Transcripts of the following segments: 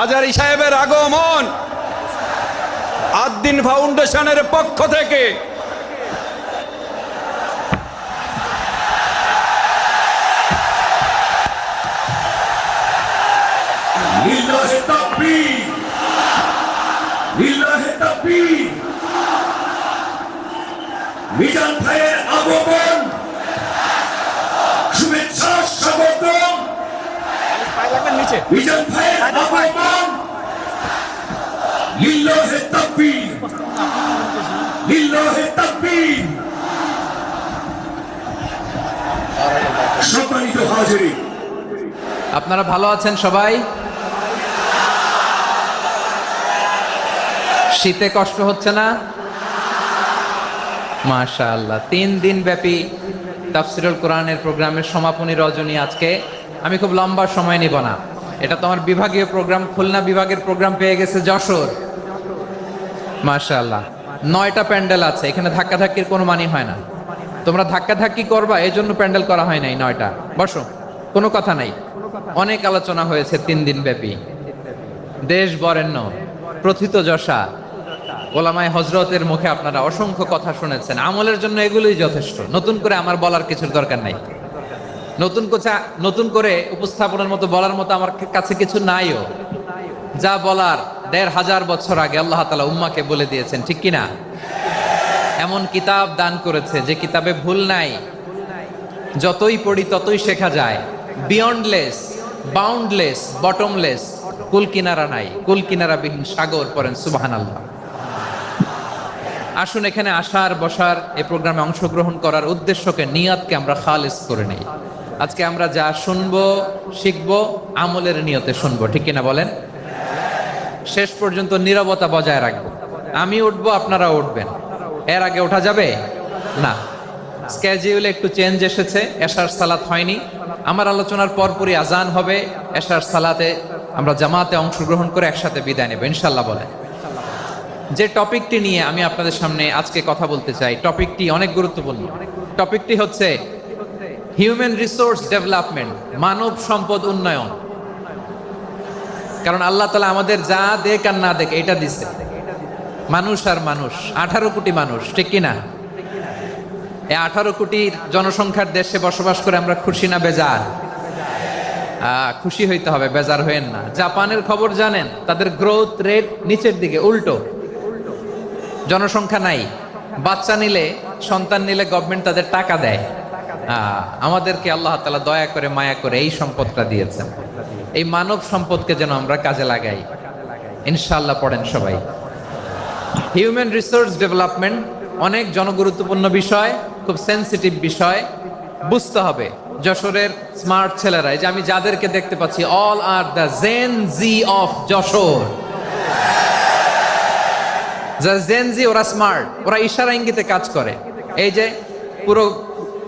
হাজারি সাহেবের আগমন। আদ্দিন ফাউন্ডেশনের পক্ষ থেকে। মিজান ভাইয়ের আগমন। মিজান ভাইয়ের আগমন লিল্লাহে তাকবীর লিল্লাহে তাকবীর সম্মানিত আপনারা ভালো আছেন সবাই? শীতে কষ্ট হচ্ছে না? মাশাআল্লাহ তিন দিন ব্যাপী তাফসিরুল কোরআনের প্রোগ্রামের সমাপনী রজনী আজকে। আমি খুব লম্বা সময় নিব না। এটা তো আমার বিভাগীয় প্রোগ্রাম, খুলনা বিভাগের প্রোগ্রাম পেয়ে গেছে যশোর। মাশাআল্লাহ। নয়টা প্যান্ডেল আছে, এখানে ধাক্কাধাক্কির কোনো মানি হয় না। তোমরা ধাক্কাধাক্কি করবা, এই জন্য প্যান্ডেল করা হয় নাই নয়টা। বসো, কোনো কথা নাই। অনেক আলোচনা হয়েছে তিন দিন ব্যাপী। দেশ বরেণ্য, প্রথিত যশা। ওলামায় হজরতের মুখে আপনারা অসংখ্য কথা শুনেছেন। আমলের জন্য এগুলোই যথেষ্ট। নতুন করে আমার বলার কিছুর দরকার নাই। নতুন কোচা, নতুন করে উপস্থাপনের মতো বলার মতো আমার কাছে কিছু নাইও। যা বলার দেড় হাজার বছর আগে আল্লাহ তালা উম্মাকে বলে দিয়েছেন, ঠিক কিনা? এমন কিতাব দান করেছে যে কিতাবে ভুল নাই। যতই পড়ি ততই শেখা যায়। বিয়ন্ডলেস বাউন্ডলেস বটমলেস কুল কিনারা নাই। কুল কিনারা বিহীন সাগর পড়েন সুবাহান আল্লাহ আসুন এখানে আসার, বসার এই প্রোগ্রামে অংশগ্রহণ করার উদ্দেশ্যকে, নিয়াতকে আমরা খালিস করে নেই। আজকে আমরা যা শুনব, শিখব, আমলের নিয়তে শুনব, ঠিক কিনা বলেন? শেষ পর্যন্ত নীরবতা বজায় রাখব। আমি উঠবো, আপনারা উঠবেন। এর আগে ওঠা যাবে? না। স্ক্যাজিউলে একটু চেঞ্জ এসেছে, এশার সালাত হয়নি। আমার আলোচনার পরপরই আজান হবে, এশার সালাতে আমরা জামাতে অংশগ্রহণ করে একসাথে বিদায় নেব ইনশাল্লাহ বলে যে টপিকটি নিয়ে আমি আপনাদের সামনে আজকে কথা বলতে চাই, টপিকটি অনেক গুরুত্বপূর্ণ। টপিকটি হচ্ছে হিউম্যান রিসোর্স ডেভেলপমেন্ট মানব সম্পদ উন্নয়ন। কারণ আল্লাহ তালা আমাদের যা দেখ আর না দেখ, এটা দিছে। মানুষ আর মানুষ, আঠারো কোটি মানুষ, ঠিক কিনা এই আঠারো কোটির জনসংখ্যার দেশে বসবাস করে আমরা খুশি না বেজার? খুশি হইতে হবে, বেজার হইেন না। জাপানের খবর জানেন, তাদের গ্রোথ রেট নিচের দিকে, উল্টো। জনসংখ্যা নাই। বাচ্চা নিলে, সন্তান নিলে গভর্নমেন্ট তাদের টাকা দেয়। আমাদেরকে আল্লাহ তালা দয়া করে, মায়া করে এই সম্পদটা দিয়েছেন। এই মানব সম্পদকে যেন আমরা কাজে লাগাই। ইনশাল্লাহ পড়েন সবাই। হিউম্যান রিসোর্স ডেভেলপমেন্ট অনেক জনগুরুত্বপূর্ণ বিষয়, খুব সেন্সিটিভ বিষয়। বুঝতে হবে যশোরের স্মার্ট ছেলেরা, এই যে আমি যাদেরকে দেখতে পাচ্ছি all are the Gen Z of Jashore. Gen Z ওরা স্মার্ট ওরা ইশারা ইঙ্গিতে কাজ করে। এই যে পুরো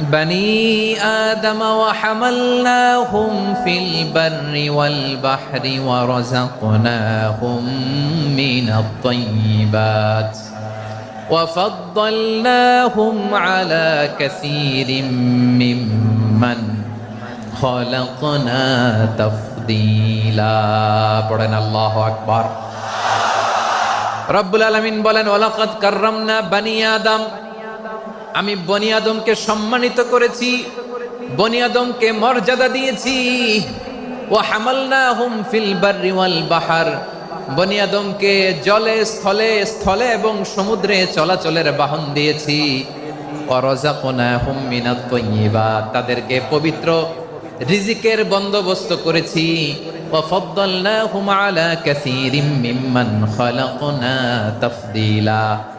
بني آدم وحملناهم في البر والبحر ورزقناهم من الطيبات وفضلناهم على كثير ممن خلقنا تفضيلا. بڑن الله أكبر. رب العالمين بلن ولقد كرمنا بني آدم আমি বনি আদমকে সম্মানিত করেছি, বনি আদমকে মর্যাদা দিয়েছি। ও হামালনাহুম ফিল বাররি ওয়াল বাহার। বনি আদমকে জলে, স্থলে স্থলে এবং সমুদ্রে চলাচলের বাহন দিয়েছি। তাদেরকে পবিত্র রিজিকের বন্দোবস্ত করেছি। ওয়াফাদ্দালনাহুম আলা কাসীরিম মিম্মান খালাকনা তাফদীলা।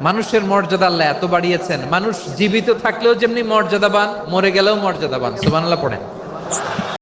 মানুষের মর্যাদা আল্লাহ এত বাড়িয়েছেন। মানুষ জীবিত থাকলেও যেমনি মর্যাদাবান, মরে গেলেও মর্যাদাবান। সুবহানাল্লাহ, পড়েন।